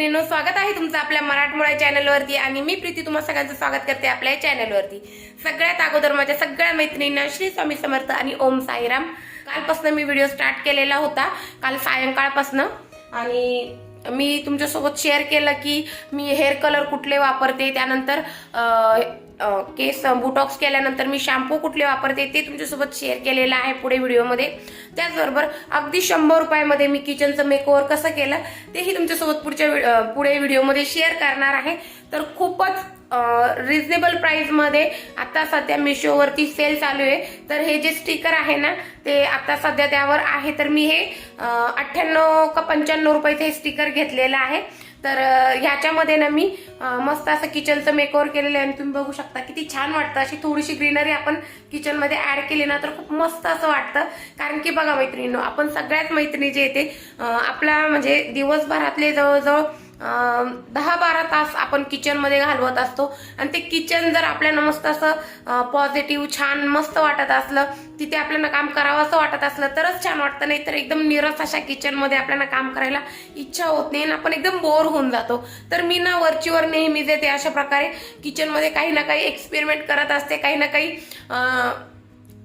मैत्रिणींनो स्वागत आहे तुमचं आपल्या मराठमोळ्या चॅनलवरती आणि मी प्रीती तुम्हा सगळ्यांचं स्वागत करते आपल्या चॅनलवरती सगळ्यात अगोदर माझ्या सगळ्या मैत्रिणींना श्री स्वामी समर्थ आणि ओम साईराम. कालपासून मी व्हिडिओ स्टार्ट केलेला होता. काल सायंकाळपासनं. आणि मी तुमच्यासोबत शेअर केलं की मी हेअर कलर कुठले वापरते त्यानंतर केस बुटॉक्स केल्यानंतर मी शॅम्पू कुठले वापरते ते तुमच्यासोबत शेअर केलेलं आहे पुढे व्हिडिओमध्ये. त्याचबरोबर अगदी शंभर रुपयामध्ये मी किचनचं मेकओव्हर कसं केलं तेही तुमच्यासोबत पुढच्या पुढे व्हिडिओमध्ये शेअर करणार आहे. तर खूपच रिजनेबल प्राईजमध्ये आता सध्या मिशोवरती सेल चालू आहे. तर हे जे स्टिकर आहे ना ते आता सध्या त्यावर आहे. तर मी हे अठ्ठ्याण्णव का पंच्याण्णव रुपयाचं हे स्टिकर घेतलेलं आहे. तर ह्याच्यामध्ये ना मी मस्त असं किचनचं मेकओव्हर केलेलं आहे आणि तुम्ही बघू शकता किती छान वाटतं. अशी थोडीशी ग्रीनरी आपण किचनमध्ये ॲड केली ना तर खूप मस्त असं वाटतं. कारण की बघा मैत्रिणींनो आपण सगळ्याच मैत्रिणी जे येते आपला म्हणजे दिवसभरातले जवळजवळ दहा बारा तास आपण किचनमध्ये घालवत असतो. आणि ते किचन जर आपल्याला मस्त असं पॉझिटिव्ह छान मस्त वाटत असलं तिथे आपल्याला काम करावं असं वाटत असलं तरच छान वाटतं. नाही तर एकदम निरस अशा किचनमध्ये आपल्याला काम करायला इच्छा होत नाही आणि आपण एकदम बोर होऊन जातो. तर मी ना वरचीवर नेहमी जे ते अशा प्रकारे किचनमध्ये काही ना काही एक्सपेरिमेंट करत असते. काही ना काही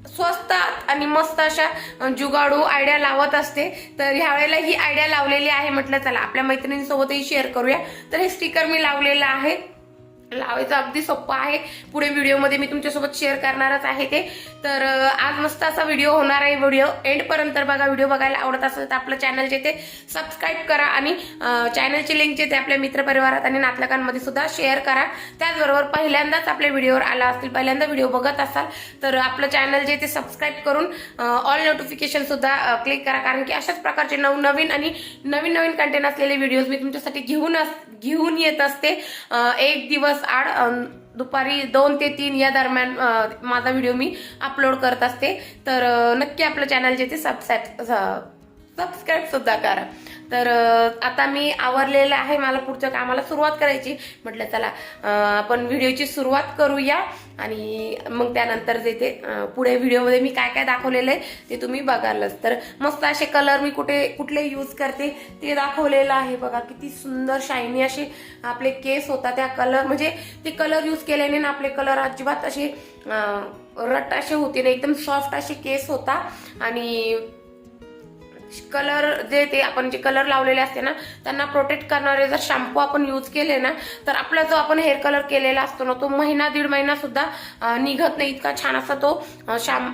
स्वस्त आणि मस्त अशा जुगाडू आयडिया लावत असते. तर ह्या वेळेला ही आयडिया लावलेली आहे म्हटलं चला आपल्या मैत्रिणींसोबतही शेअर करूया. तर हे स्टिकर मी लावलेलं आहे. लावायचं अगदी सोपं आहे. पुढे व्हिडिओमध्ये मी तुमच्यासोबत शेअर करणारच आहे ते. तर आज मस्त असा व्हिडिओ होणार आहे व्हिडिओ एंडपर्यंत बघा व्हिडिओ बघायला आवडत असेल तर आपलं चॅनल जे ते सबस्क्राईब करा आणि चॅनलची लिंक जे ते आपल्या मित्रपरिवारात आणि नातलकांमध्ये सुद्धा शेअर करा. त्याचबरोबर पहिल्यांदाच आपल्या व्हिडिओवर आला असतील पहिल्यांदा व्हिडिओ बघत असाल तर आपलं चॅनल जे ते सबस्क्राईब करून ऑल नोटिफिकेशन सुद्धा क्लिक करा. कारण की अशाच प्रकारचे नवनवीन आणि नवीन नवीन कंटेंट असलेले व्हिडिओज मी तुमच्यासाठी घेऊन अस- घेऊन येत असते. एक दिवस आड दुपारी दोन ते तीन या दरम्यान माझा व्हिडिओ मी अपलोड करत असते. तर नक्की आपलं चॅनल जे ते सबस्क्राईब सबस्क्राईब सुद्धा करा. तर आता मी आवरलेलं आहे मला पुढच्या कामाला सुरुवात करायची. म्हटलं चला आपण व्हिडिओची सुरुवात करूया. आणि मग त्यानंतर जे ते पुढे व्हिडिओमध्ये मी काय काय दाखवलेलं आहे ते तुम्ही बघालच. तर मस्त असे कलर मी कुठे कुठले यूज करते ते दाखवलेलं आहे. बघा किती सुंदर शायनी असे आपले केस होता त्या कलर म्हणजे ते कलर यूज केल्याने ना आपले कलर अजिबात असे रट असे होते ना एकदम सॉफ्ट असे केस होता. आणि कलर जे ते आपण जे कलर लावलेले असते ना त्यांना प्रोटेक्ट करणारे जर शॅम्पू आपण यूज केले ना तर आपला जो आपण हेअर कलर केलेला असतो ना तो महिना दीड महिना सुद्धा निघत नाही. इतका छान असा तो शॅम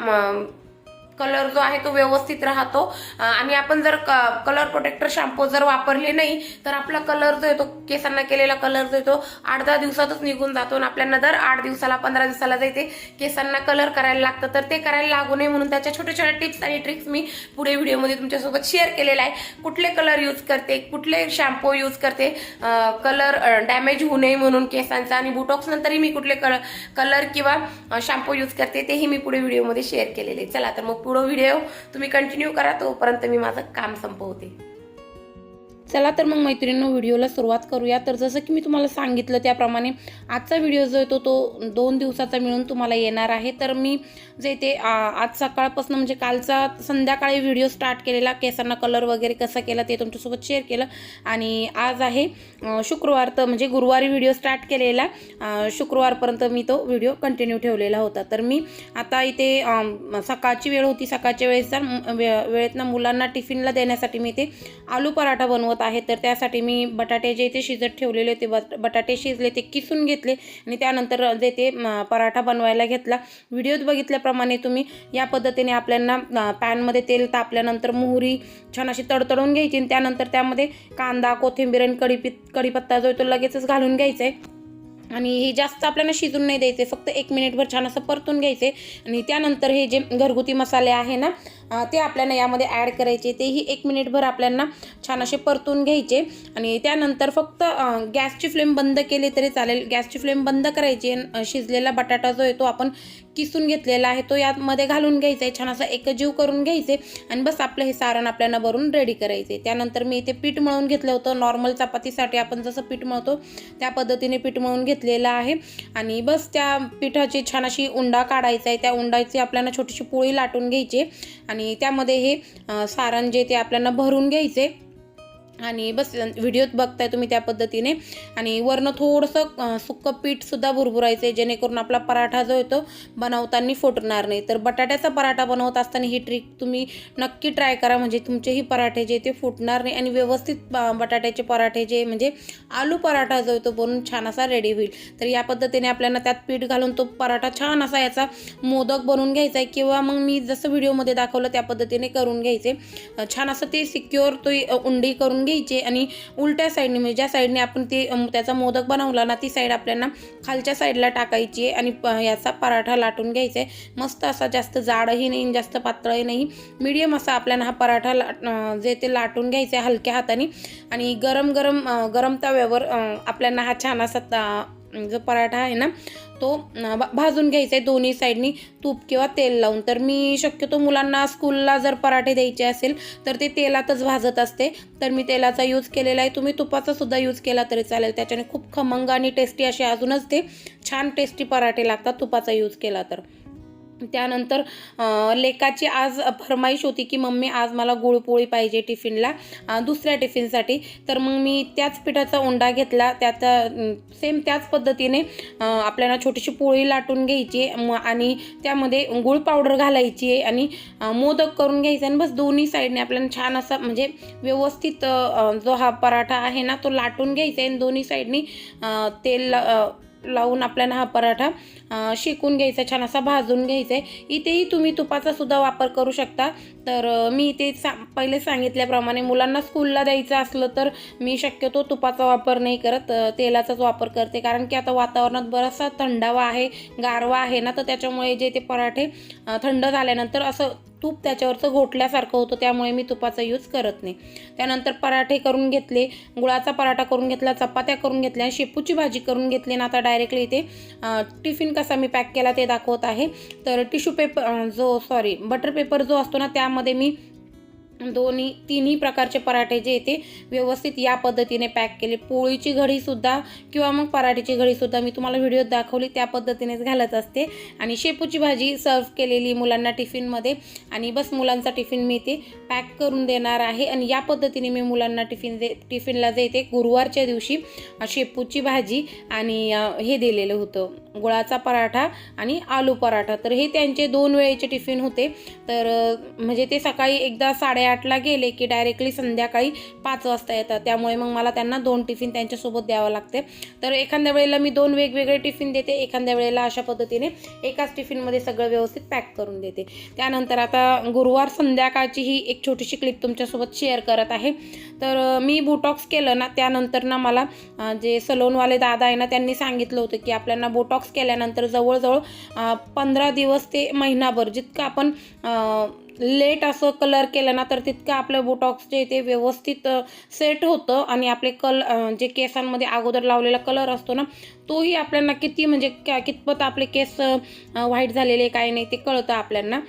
कलर जो आहे तो व्यवस्थित राहतो. आणि आपण जर कलर प्रोटेक्टर शॅम्पू जर वापरले नाही तर आपला कलर जो येतो केसांना केलेला कलर जो येतो आठ दहा दिवसातच निघून जातो आणि आपल्याला दर आठ दिवसाला पंधरा दिवसाला जायचे. केसांना कलर करायला लागतं तर ते करायला लागू नये म्हणून त्याच्या छोट्या छोट्या टिप्स आणि ट्रिक्स मी पुढे व्हिडिओमध्ये तुमच्यासोबत शेअर केलेला आहे. कुठले कलर यूज करते कुठले शॅम्पू यूज करते कलर डॅमेज होऊ नये म्हणून केसांचा आणि बुटॉक्स नंतरही मी कुठले कलर कलर किंवा शॅम्पू यूज करते तेही मी पुढे व्हिडिओमध्ये शेअर केलेले. चला तर मग पुढं व्हिडिओ तुम्ही कंटिन्यू करा तोपर्यंत मी माझं काम संपवते. चला तर मग मैत्रिणींनो व्हिडिओला सुरुवात करूया. तर जसं की मी तुम्हाला सांगितलं त्याप्रमाणे आजचा व्हिडिओ जो येतो तो दोन दिवसाचा मिळून तुम्हाला येणार आहे. तर मी जे ते आज सकाळपासून म्हणजे कालचा संध्याकाळी व्हिडिओ स्टार्ट केलेला केसांना कलर वगैरे कसा केला ते तुमच्यासोबत शेअर केलं. आणि आज आहे शुक्रवार तर म्हणजे गुरुवारी व्हिडिओ स्टार्ट केलेला. शुक्रवारपर्यंत मी तो व्हिडिओ कंटिन्यू ठेवलेला होता. तर मी आता इथे सकाळची वेळ होती सकाळच्या वेळेस वेळेत ना मुलांना टिफिनला देण्यासाठी मी ते आलू पराठा बनवत आहे. तर त्यासाठी मी बटाटे जे ते शिजत ठेवलेले होते. बट बटाटे शिजले ते किसून घेतले आणि त्यानंतर जे ते पराठा बनवायला घेतला. व्हिडिओत बघितल्याप्रमाणे तुम्ही या पद्धतीने आपल्याला पॅनमध्ये तेल तापल्यानंतर मोहरी छान अशी तडतडून घ्यायची आणि त्यानंतर त्यामध्ये कांदा कोथिंबीर आणि कढीपित कढीपत्ता जो आहे तो लगेचच घालून घ्यायचा आहे. आणि हे जास्त आपल्याला शिजून नाही द्यायचे. फक्त एक मिनिटभर छान असं परतून घ्यायचे. आणि त्यानंतर हे जे घरगुती मसाले आहे ना ते आपल्याला यामध्ये ॲड करायचे. तेही एक मिनिटभर आपल्याला छान असे परतून घ्यायचे. आणि त्यानंतर फक्त गॅसची फ्लेम बंद केली तरी चालेल. गॅसची फ्लेम बंद करायची. शिजलेला बटाटा जो आहे तो आपण किसून घेतलेला आहे. तो यामध्ये घालून घ्यायचा आहे. छान असा एकजीव करून घ्यायचे. आणि बस आपलं हे सारण आपल्याला भरून रेडी करायचे. त्यानंतर मी इथे पीठ मळून घेतलं होतं. नॉर्मल चपातीसाठी आपण जसं पीठ मळतो त्या पद्धतीने पीठ मळून घेतलेलं आहे. आणि बस त्या पिठाची छान अशी उंडा काढायचा आहे. त्या उंडाची आपल्याला छोटीशी पोळी लाटून घ्यायची. आणि आणि त्यामध्ये हे सारण जे ते आपल्याला भरून घ्यायचे. आणि बस व्हिडिओत बघताय तुम्ही त्या पद्धतीने. आणि वरनं थोडंसं सुक्कं पीठसुद्धा भुरभुरायचं आहे जेणेकरून आपला पराठा जो आहे तो बनवताना फुटणार नाही. तर बटाट्याचा पराठा बनवत असताना ही ट्रिक तुम्ही नक्की ट्राय करा. म्हणजे तुमचेही पराठे जे ते फुटणार नाही. आणि व्यवस्थित बटाट्याचे पराठे जे म्हणजे आलू पराठा जो आहे तो बनून छान असा रेडी होईल. तर या पद्धतीने आपल्याला त्यात पीठ घालून तो पराठा छान असा याचा मोदक बनवून घ्यायचा आहे किंवा मग मी जसं व्हिडिओमध्ये दाखवलं त्या पद्धतीने करून घ्यायचे. छान असं ते सिक्युअर तो उंडी करून घ्यायचे आणि उलट्या साईडने म्हणजे ज्या साईडने आपण ते त्याचा मोदक बनवला ना ती साईड आपल्याला खालच्या साईडला टाकायची आहे आणि प- याचा पराठा लाटून घ्यायचा आहे. मस्त असा जास्त जाडही नाही जास्त पातळही नाही. मीडियम असा आपल्याला हा पराठा ला जे ते लाटून घ्यायचा आहे हलक्या हाताने. आणि गरम गरम गरम तव्यावर आपल्याला हा छान असा जो पराठा आहे ना तो भा- भाजून घ्यायचा आहे दोन्ही साईडनी तूप किंवा तेल लावून. तर मी शक्यतो मुलांना स्कूलला जर पराठे द्यायचे असेल तर ते तेलातच भाजत असते. तर मी तेलाचा यूज केलेला आहे. तुम्ही तुपाचा सुद्धा यूज केला तरी चालेल. त्याच्याने खूप खमंग आणि टेस्टी असे अजूनच ते छान टेस्टी पराठे लागतात तुपाचा यूज केला तर. त्यानंतर लेकाची आज फरमाईश होती की मम्मी आज मला गुळपोळी पाहिजे टिफिनला दुसऱ्या टिफिनसाठी. तर मग मी त्याच पिठाचा उंडा घेतला. त्यात सेम त्याच पद्धतीने आपल्याला छोटीशी पोळी लाटून घ्यायची आहे आणि त्यामध्ये गुळ पावडर घालायची आहे आणि मोदक करून घ्यायचे आणि बस दोन्ही साईडने आपल्याला छान असा म्हणजे व्यवस्थित जो हा पराठा आहे ना तो लाटून घ्यायचा आहे आणि दोन्ही साईडनी तेल लावून आपल्याला हा पराठा शिकून शेकून घ्यायचा छान असा भाजून घ्यायचा आहे. इथेही तुम्ही तुपाचा सुद्धा वापर करू शकता. तर मी इथे सा पहिले सांगितल्याप्रमाणे मुलांना स्कूलला द्यायचं असलं तर मी शक्यतो तुपाचा वापर नाही करत तेलाचाच वापर करते. कारण की आता वातावरणात बराचसा थंडावा आहे गारवा आहे ना तर त्याच्यामुळे जे ते पराठे थंड झाल्यानंतर असं तूप त्याच्यावरचं घोटल्यासारखं होतं त्यामुळे मी तुपाचा यूज करत नाही. त्यानंतर पराठे करून घेतले गुळाचा पराठा करून घेतला चपात्या करून घेतल्या शेपूची भाजी करून घेतली. ना आता डायरेक्टली इथे टिफिन कसा मी पॅक केला ते दाखवत आहे. तर टिश्यू पेपर जो सॉरी बटर पेपर जो असतो ना त्यामध्ये मी दोन्ही तिन्ही प्रकारचे पराठे जे ते व्यवस्थित या पद्धतीने पॅक केले. पोळीची घडीसुद्धा किंवा मग पराठीची घडीसुद्धा मी तुम्हाला व्हिडिओत दाखवली त्या पद्धतीनेच घालत असते. आणि शेपूची भाजी सर्व केलेली मुलांना टिफिनमध्ये आणि बस मुलांचा टिफिन मी ते पॅक करून देणार आहे. आणि या पद्धतीने मी मुलांना टिफिन दे टिफिनला जे ते गुरुवारच्या दिवशी शेपूची भाजी आणि हे दिलेलं होतं. गुळाचा पराठा आणि आलू पराठा. तर हे त्यांचे दोन वेळेचे टिफिन होते. तर म्हणजे ते सकाळी एकदा साडेआठला गेले की डायरेक्टली संध्याकाळी पाच वाजता येतात. त्यामुळे मग मला त्यांना दोन टिफिन त्यांच्यासोबत द्यावं लागते. तर एखाद्या वेळेला मी दोन वेगवेगळे टिफिन देते एखाद्या वेळेला अशा पद्धतीने एकाच टिफिनमध्ये सगळं व्यवस्थित पॅक करून देते. त्यानंतर आता गुरुवार संध्याकाळची ही एक छोटीशी क्लिप तुमच्यासोबत शेअर करत आहे. तर मी बोटॉक्स केलं ना त्यानंतर ना मला जे सलोनवाले दादा आहे ना त्यांनी सांगितलं होतं की आपल्याला बोटॉक्स केल्यानंतर जवळजवळ पंधरा दिवस ते महिनाभर जितकं आपण लेट असं कलर केलं ना तर तितकं आपलं बोटॉक्स जे ते व्यवस्थित सेट होतं. आणि आपले कल जे केसांमध्ये अगोदर लावलेला कलर असतो ना तोही आपल्याला किती म्हणजे क्या- कितपत आपले केस व्हाईट झालेले काय नाही ते कळतं आपल्यांना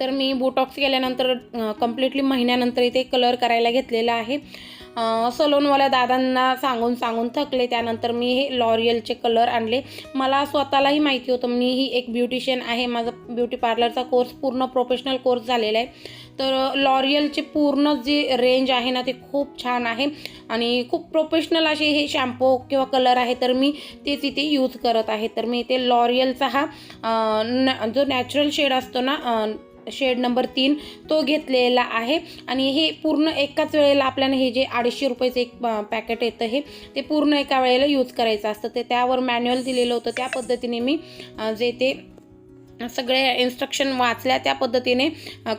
तर मी बोटॉक्स केल्यानंतर कम्प्लिटली महिन्यानंतर इथे कलर करायला घेतलेला आहे. सलोनवाल्या दादांना सांगून सांगून थकले. त्यानंतर मी हे लॉरियलचे कलर आणले. मला स्वतःलाही माहिती होतं मी ही एक ब्युटिशियन आहे. माझा ब्युटी पार्लरचा कोर्स पूर्ण प्रोफेशनल कोर्स झालेला आहे. तर लॉरियलचे पूर्ण जी रेंज आहे ना ते खूप छान आहे. आणि खूप प्रोफेशनल असे हे शॅम्पू किंवा कलर आहे तर मी तेच इथे यूज करत आहे. तर मी इथे लॉरियलचा हा न- जो नॅचरल शेड असतो ना शेड नंबर तीन तो घेतलेला आहे. आणि हे पूर्ण एकाच वेळेला आपल्याला हे जे अडीचशे रुपयाचं एक पॅकेट येतं हे ते पूर्ण एका वेळेला यूज करायचं असतं. ते त्यावर मॅन्युअल दिलेलं होतं. त्या पद्धतीने मी जे ते सगळे इन्स्ट्रक्शन वाचल्या त्या पद्धतीने.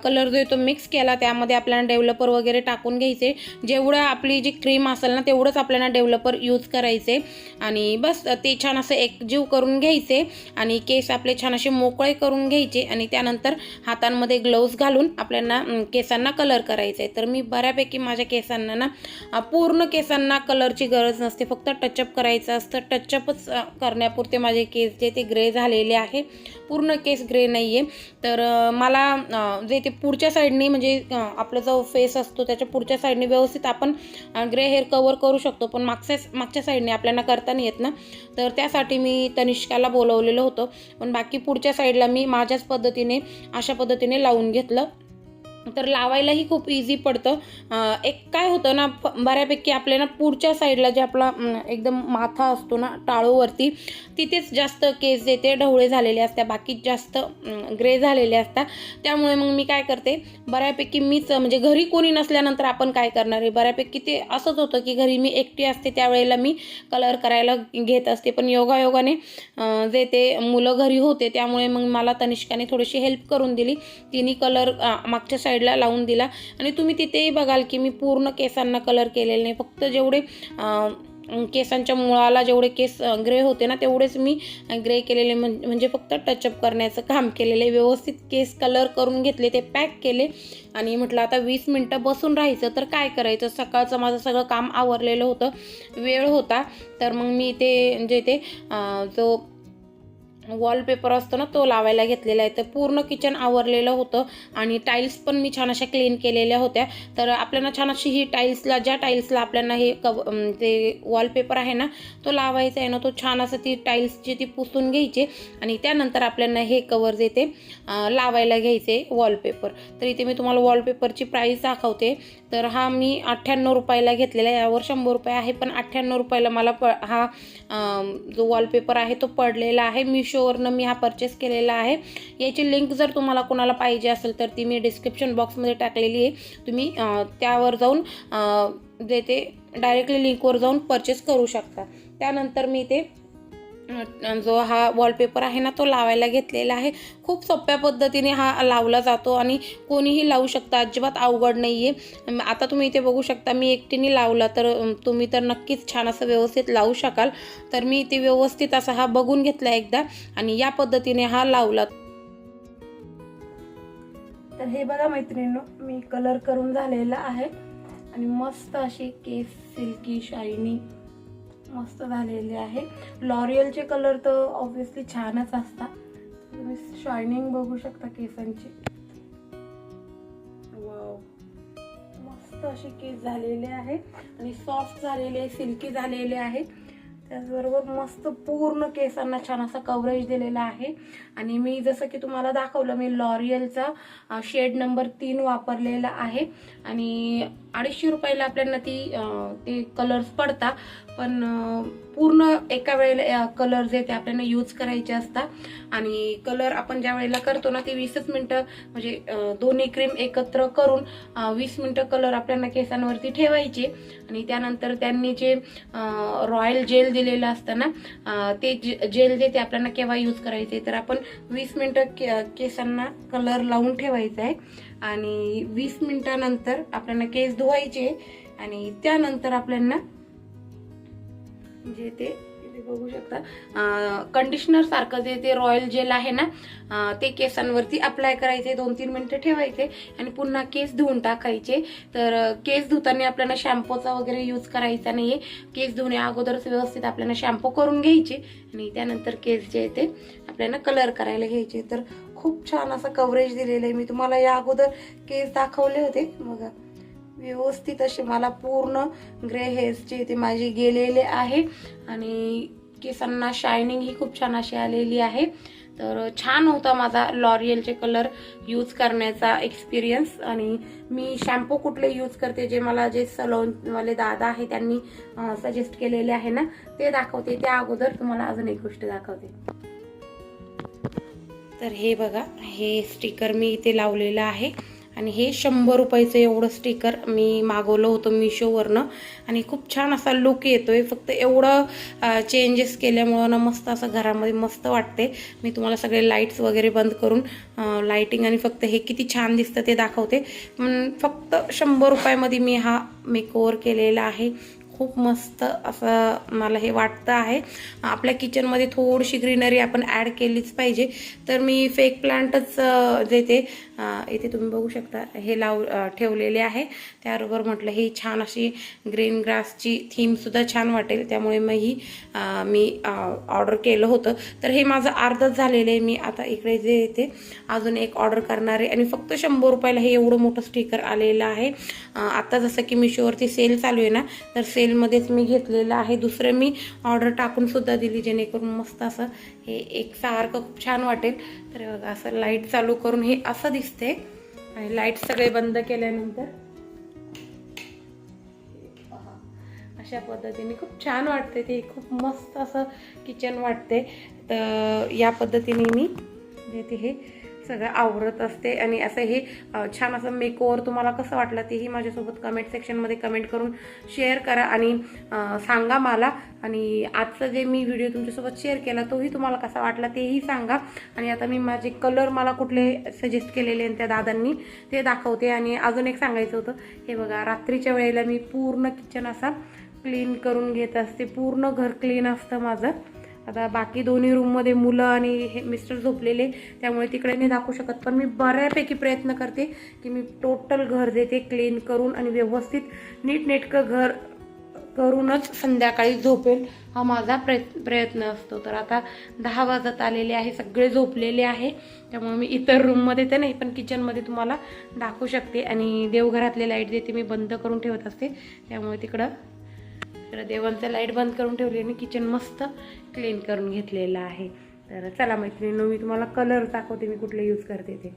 कलर जो तो मिक्स केला. त्यामध्ये आपल्याला डेव्हलपर वगैरे टाकून घ्यायचे. जेवढं आपली जी क्रीम असेल ना तेवढंच आपल्याला डेव्हलपर यूज करायचे. आणि बस ते छान असं एकजीव करून घ्यायचे. आणि केस आपले छान असे मोकळे करून घ्यायचे. आणि त्यानंतर हातांमध्ये ग्लोव्ज घालून आपल्याला केसांना कलर करायचे आहे तर मी बऱ्यापैकी माझ्या केसांना ना पूर्ण केसांना कलरची गरज नसते. फक्त टचअप करायचं असतं. टचअपच करण्यापुरते माझे केस जे ते ग्रे झालेले आहे. पूर्ण केस ग्रे नाही आहे तर मला जे ते पुढच्या साईडनी म्हणजे आपला जो फेस असतो त्याच्या पुढच्या साईडने व्यवस्थित आपण ग्रे हेअर कवर करू शकतो. पण मागच्या मागच्या साईडने आपल्याला करता नाही येत ना. तर त्यासाठी मी तनिष्काला बोलवलेलं होतं. पण बाकी पुढच्या साईडला मी माझ्याच पद्धतीने अशा पद्धतीने लावून घेतलं. तर लावायलाही खूप इझी पडतं. एक काय होतं ना बऱ्यापैकी आपल्या ना पुढच्या साईडला जे आपला एकदम माथा असतो ना टाळूवरती तिथेच जास्त केस देते ढवळे झालेले असतात बाकी जास्त ग्रे झालेले असतात. त्यामुळे मग मी काय करते बऱ्यापैकी मीच म्हणजे घरी कोणी नसल्यानंतर आपण काय करणार आहे? बऱ्यापैकी ते असंच होतं की घरी मी एकटी असते त्यावेळेला मी कलर करायला घेत असते. पण योगायोगाने जे ते मुलं घरी होते त्यामुळे मग मला तनिष्काने थोडीशी हेल्प करून दिली. तिने कलर मागच्या साईडला लावून दिला. आणि तुम्ही तिथेही बघाल की मी पूर्ण केसांना कलर केलेले नाही. फक्त जेवढे केसांच्या मुळाला जेवढे केस ग्रे होते ना तेवढेच मी ग्रे केलेले म्हणजे फक्त टचअप करण्याचं काम केलेलं आहे. व्यवस्थित केस कलर करून घेतले ते पॅक केले. आणि म्हटलं आता वीस मिनटं बसून राहायचं तर काय करायचं? सकाळचं माझं सगळं काम आवरलेलं होतं वेळ होता. तर मग मी ते म्हणजे ते जो वॉलपेपर असतो ना तो लावायला घेतलेला आहे. तर पूर्ण किचन आवरलेलं होतं आणि टाईल्स पण मी छान अशा क्लीन केलेल्या होत्या. तर आपल्याला छान अशी ही टाईल्सला ज्या टाईल्सला आपल्याला हे कव ते वॉलपेपर आहे ना तो लावायचा आहे ना तो छान असं ती टाईल्सची ती पुसून घ्यायची आणि त्यानंतर आपल्याला हे कवर जे ते लावायला घ्यायचे वॉलपेपर तर इथे मी तुम्हाला वॉलपेपरची प्राईस दाखवते. तर हा मी अठ्ठ्याण्णव रुपयाला घेतलेला आहे. यावर शंभर रुपये आहे पण अठ्ठ्याण्णव रुपयाला मला प हा जो वॉलपेपर आहे तो पडलेला आहे. मिशोवरनं मी हा परचेस केलेला आहे. याची लिंक जर तुम्हाला कोणाला पाहिजे असेल तर ती मी डिस्क्रिप्शन बॉक्समध्ये टाकलेली आहे. तुम्ही त्यावर जाऊन जे ते डायरेक्टली लिंकवर जाऊन परचेस करू शकता. त्यानंतर मी ते जो हा वॉलपेपर आहे ना तो लावायला घेतलेला आहे. खूप सोप्या पद्धतीने हा लावला जातो आणि कोणीही लावू शकता. अजिबात अवघड नाही आहे आता तुम्ही इथे बघू शकता मी एकटीने लावला तर तुम्ही तर नक्कीच छान असं व्यवस्थित लावू शकाल. तर मी इथे व्यवस्थित असा हा बघून घेतला एकदा आणि या पद्धतीने हा लावला. तर हे बघा मैत्रिणींनो मी कलर करून झालेला आहे. आणि मस्त अशी केस सिल्की शायनी मस्त झालेले आहे. लॉरियलचे कलर तर ऑब्विसली छानच असतात. तुम्ही शायनिंग बघू शकता केसांची. मस्त असे केस झालेले आहे. आणि सॉफ्ट झालेले सिल्की झालेले आहे. त्याचबरोबर मस्त पूर्ण केसांना छान असा कव्हरेज दिलेला आहे. आणि मी जसं की तुम्हाला दाखवलं मी लॉरियलचा शेड नंबर तीन वापरलेला आहे. आणि अडीचशे रुपयाला आपल्याला ती ते कलर्स पडतात. पण पूर्ण एका वेळेला कलर जे ते आपल्याला यूज करायचे असतात. आणि कलर आपण ज्या वेळेला करतो ना ते वीसच मिनटं म्हणजे दोन्ही क्रीम एकत्र करून वीस मिनटं कलर आपल्याला केसांवरती ठेवायचे. आणि त्यानंतर त्यांनी जे रॉयल जेल दिलेलं असतं ना ते जे- जेल जे ते आपल्याला केव्हा यूज करायचे तर आपण वीस मिनटं के केसांना कलर लावून ठेवायचा आहे. आणि वीस मिनिटानंतर आपल्याला केस धुवायचे आणि त्यानंतर आपल्याला जे ते बघू शकता. कंडिशनर सारखं जे ते रॉयल जेल आहे ना ते केसांवरती अप्लाय करायचे दोन तीन मिनिटं ठेवायचे आणि पुन्हा केस धुवून टाकायचे. तर केस धुताना आपल्याला शॅम्पूचा वगैरे यूज करायचा नाहीये. केस धुण्या अगोदरच व्यवस्थित आपल्याला शॅम्पू करून घ्यायचे आणि त्यानंतर केस जे आहे ते आपल्याला कलर करायला घ्यायचे. तर खूप छान असं कव्हरेज दिलेलं आहे. मी तुम्हाला या अगोदर केस दाखवले होते. बघा व्यवस्थित असे मला पूर्ण ग्रे हेअर्स जे ते माझे गेलेले आहे. आणि केसांना शायनिंग ही खूप छान अशी आलेली आहे. तर छान होता माझा लॉरियलचे कलर यूज करण्याचा एक्सपिरियन्स आणि मी शॅम्पू कुठले यूज करते जे मला जे सलोनवाले दादा आहे त्यांनी सजेस्ट केलेले आहे ना ते दाखवते. त्या अगोदर तुम्हाला अजून एक गोष्ट दाखवते. तर हे बघा हे स्टिकर मी इथे लावलेलं आहे. आणि हे शंभर रुपयाचं एवढं स्टिकर मी मागवलं होतं मिशोवरनं आणि खूप छान असा लुक आहे फक्त एवढं चेंजेस केल्यामुळं ना मस्त असं घरामध्ये मस्त वाटते. मी तुम्हाला सगळे लाईट्स वगैरे बंद करून लाईटिंग आणि फक्त हे किती छान दिसतं ते दाखवते. पण फक्त शंभर रुपयामध्ये मी हा मेकओवर केलेला आहे. खूप मस्त असं मला हे वाटतं आहे. आपल्या किचनमध्ये थोडीशी ग्रीनरी आपण ॲड केलीच पाहिजे. तर मी फेक प्लांटच देते. जे ते इथे तुम्ही बघू शकता हे लाव ठेवलेले आहे. त्याबरोबर म्हटलं ही छान अशी ग्रीन ग्रासची थीमसुद्धा छान वाटेल. त्यामुळे मग ही मी ऑर्डर केलं होतं. तर हे माझं अर्धच झालेलं आहे. मी आता इकडे जे येते अजून एक ऑर्डर करणार आहे. आणि फक्त शंभर रुपयाला हे एवढं मोठं स्टिकर आलेलं आहे. आता जसं की मिशोवरती सेल चालू आहे ना तर सेलमध्येच मी घेतलेलं आहे. दुसरं मी ऑर्डर टाकूनसुद्धा दिली जेणेकरून मस्त असं हे एक सारखं खूप छान वाटेल. तर बघा असं लाइट चालू करून हे असं दिसते आणि लाइट सगळे बंद केल्यानंतर अशा पद्धतीने खूप छान वाटते ते. खूप मस्त असं किचन वाटते तर या पद्धतीने मी देते ते हे. सगळं आवरत असते आणि असं हे छान असं मेकओवर तुम्हाला कसं वाटलं तेही माझ्यासोबत कमेंट सेक्शनमध्ये कमेंट करून शेअर करा आणि सांगा मला. आणि आजचं जे मी व्हिडिओ तुमच्यासोबत शेअर केला तोही तुम्हाला कसा वाटला तेही सांगा. आणि आता मी माझे कलर मला कुठले सजेस्ट केलेले आणि त्या दादांनी ते दाखवते. आणि अजून एक सांगायचं होतं हे बघा रात्रीच्या वेळेला मी पूर्ण किचन असा क्लीन करून घेत असते. पूर्ण घर क्लीन असतं माझं. आता बाकी दोन्ही रूममध्ये मुलं आणि हे मिस्टर झोपलेले त्यामुळे तिकडे नाही दाखवू शकत. पण मी बऱ्यापैकी प्रयत्न करते की मी टोटल घर देते क्लीन करून आणि व्यवस्थित नीटनेटकं घर करूनच संध्याकाळी झोपेल हा माझा प्रयत्न प्रयत्न असतो. तर आता दहा वाजत आलेले आहे सगळे झोपलेले आहे. त्यामुळे मी इतर रूममध्ये तर नाही पण किचनमध्ये तुम्हाला दाखवू शकते. आणि देवघरातले लाइट देते मी बंद करून ठेवत असते. त्यामुळे तिकडं तर देवांचं लाइट बंद करून ठेवली आणि किचन मस्त क्लीन करून घेतलेलं आहे. तर चला मैत्रिणींनो मी तुम्हाला कलर दाखवते मी कुठले यूज करते ते.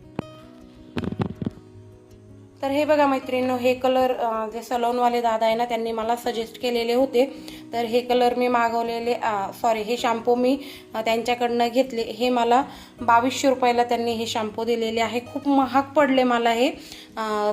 तर हे बघा मैत्रिणींनो हे कलर जे सलोनवाले दादा आहे ना त्यांनी मला सजेस्ट केलेले होते. तर हे कलर मी मागवलेले सॉरी हे शॅम्पू मी त्यांच्याकडनं घेतले. हे मला बावीसशे रुपयाला त्यांनी हे शॅम्पू दिलेले आहे. खूप महाग पडले मला हे.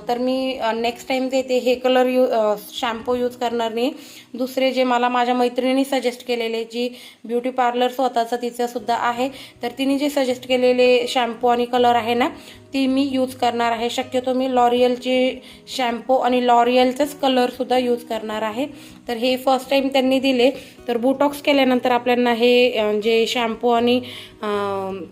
तर मी नेक्स्ट टाईम ते ते हे कलर यू शॅम्पू यूज करणार नाही दुसरे जे मला माझ्या मैत्रिणी सजेस्ट केलेले जी ब्युटी पार्लर स्वतःचं तिचंसुद्धा आहे तर तिने जे सजेस्ट केलेले शॅम्पू आणि कलर आहे ना ती मी यूज करणार आहे. शक्यतो मी लॉरियलचे शॅम्पू आणि लॉरियलचाच कलरसुद्धा यूज करणार आहे. तर हे फर्स्ट टाईम त्यांनी दिले. तर बुटॉक्स केल्यानंतर आपल्याला हे जे शॅम्पू आणि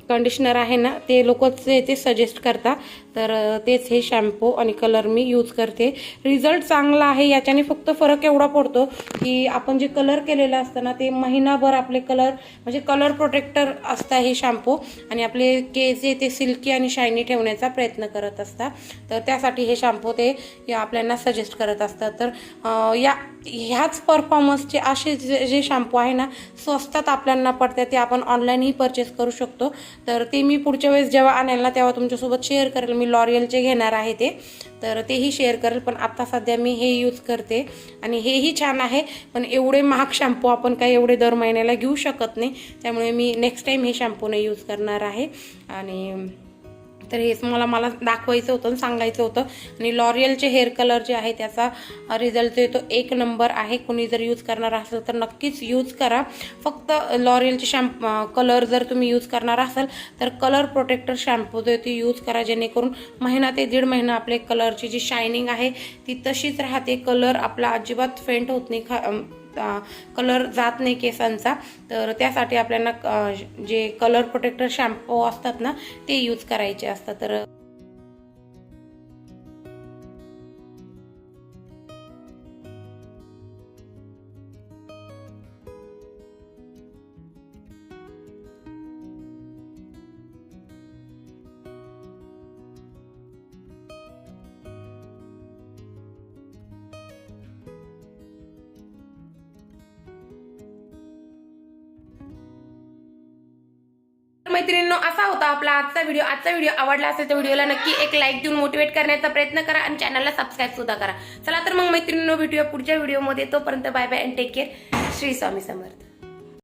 कंडिशनर आहे ना ते लोकच ते ते सजेस्ट करतात तर तेच हे शॅम्पू आणि कलर मी यूज करते. रिझल्ट चांगला आहे याच्याने फक्त फरक एवढा पडतो की आपण जे कलर केलेलं असतं ना ते महिनाभर आपले कलर म्हणजे कलर प्रोटेक्टर असतं हे शॅम्पू आणि आपले केस जे ते सिल्की आणि शायनी ठेवण्याचा प्रयत्न करत असतात. तर त्यासाठी हे शॅम्पू ते आपल्याला सजेस्ट करत असतात. तर या ह्याच परफॉर्मन्सचे असे जे जे शॅम्पू आहे ना स्वस्तात आपल्याला पडतात ते आपण ऑनलाईनही परचेस करू शकतो. तर ते मी पुढच्या वेळेस जेव्हा आणेल ना तेव्हा तुमच्यासोबत शेअर करेल. मी लॉरियलचे घेणार आहे ते तर तेही शेअर करेल. पण आत्ता सध्या मी हे यूज करते आणि हेही छान आहे. पण एवढे महाग शॅम्पू आपण काही एवढे दर महिन्याला घेऊ शकत नाही. त्यामुळे मी नेक्स्ट टाईम हे शॅम्पू नाही यूज करणार आहे. आणि तर हेच मला मला दाखवायचं होतं आणि सांगायचं होतं. आणि लॉरियलचे हेअर कलर जे आहे त्याचा रिझल्ट जो तो एक नंबर आहे. कुणी जर यूज करणार असेल तर नक्कीच यूज करा. फक्त लॉरियलचे शॅम्प कलर जर तुम्ही यूज करणार असाल तर कलर प्रोटेक्टर शॅम्पू जो आहे यूज करा. जेणेकरून महिना ते दीड महिना आपले कलरची जी शायनिंग आहे ती तशीच राहते. कलर आपला अजिबात फेंट होत नाही. खा कलर जात नाही केसांचा तर त्यासाठी आपल्याला जे कलर प्रोटेक्टर शॅम्पू असतात ना ते यूज करायचे असतात. तर मैत्रिणींनो असा होता आपला आजचा व्हिडिओ आजचा व्हिडिओ आवडला असेल तर व्हिडिओला नक्की एक लाईक देऊन मोटिवेट करण्याचा प्रयत्न करा आणि चॅनलला सबस्क्राईब सुद्धा करा. चला तर मग मैत्रिणींनो भेटूया पुढच्या व्हिडिओमध्ये तोपर्यंत bye bye and take care Shri Swami Samarth.